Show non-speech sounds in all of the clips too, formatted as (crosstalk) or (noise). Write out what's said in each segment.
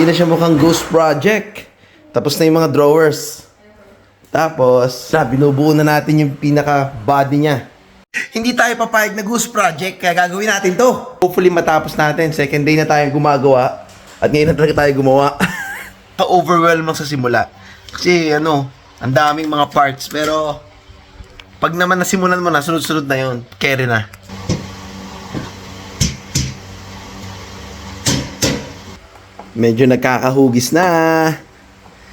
Hindi na siya mukhang ghost project. Tapos na yung mga drawers. Tapos, na, binubuo na natin yung pinaka-body niya. Hindi tayo papayag na ghost project, kaya gagawin natin to. Hopefully matapos natin. Second day na tayo gumagawa. At ngayon na talaga tayo gumawa. (laughs) Ka-overwhelm lang sa simula. Kasi ano, ang daming mga parts. Pero, pag naman nasimulan mo na, sunod-sunod na yun. Carry na. Medyo nagkakahugis na.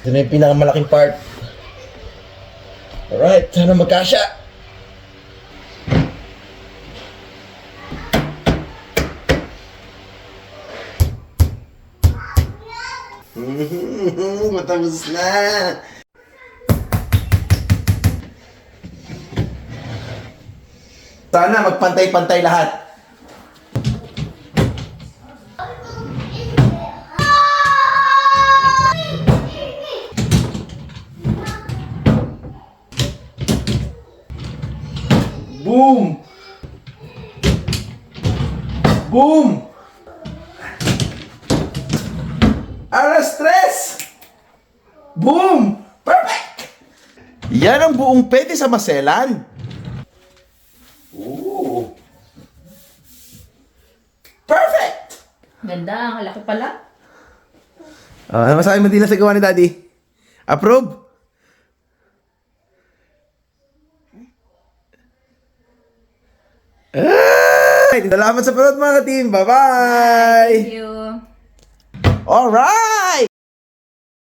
Ito na yung pinakamalaking part. Alright, sana magkasya. (laughs) Matapos na. Sana magpantay-pantay lahat. Boom! Boom! Alas tres! Boom! Perfect! Yan ang buong pwede sa maselan. Ooh. Perfect! Ganda, ang laki pala. Ah, ano masabi mo din na sa gawa ni Daddy? Approve? Ay, salamat sa panood mga team. Bye-bye! Thank you. Alright!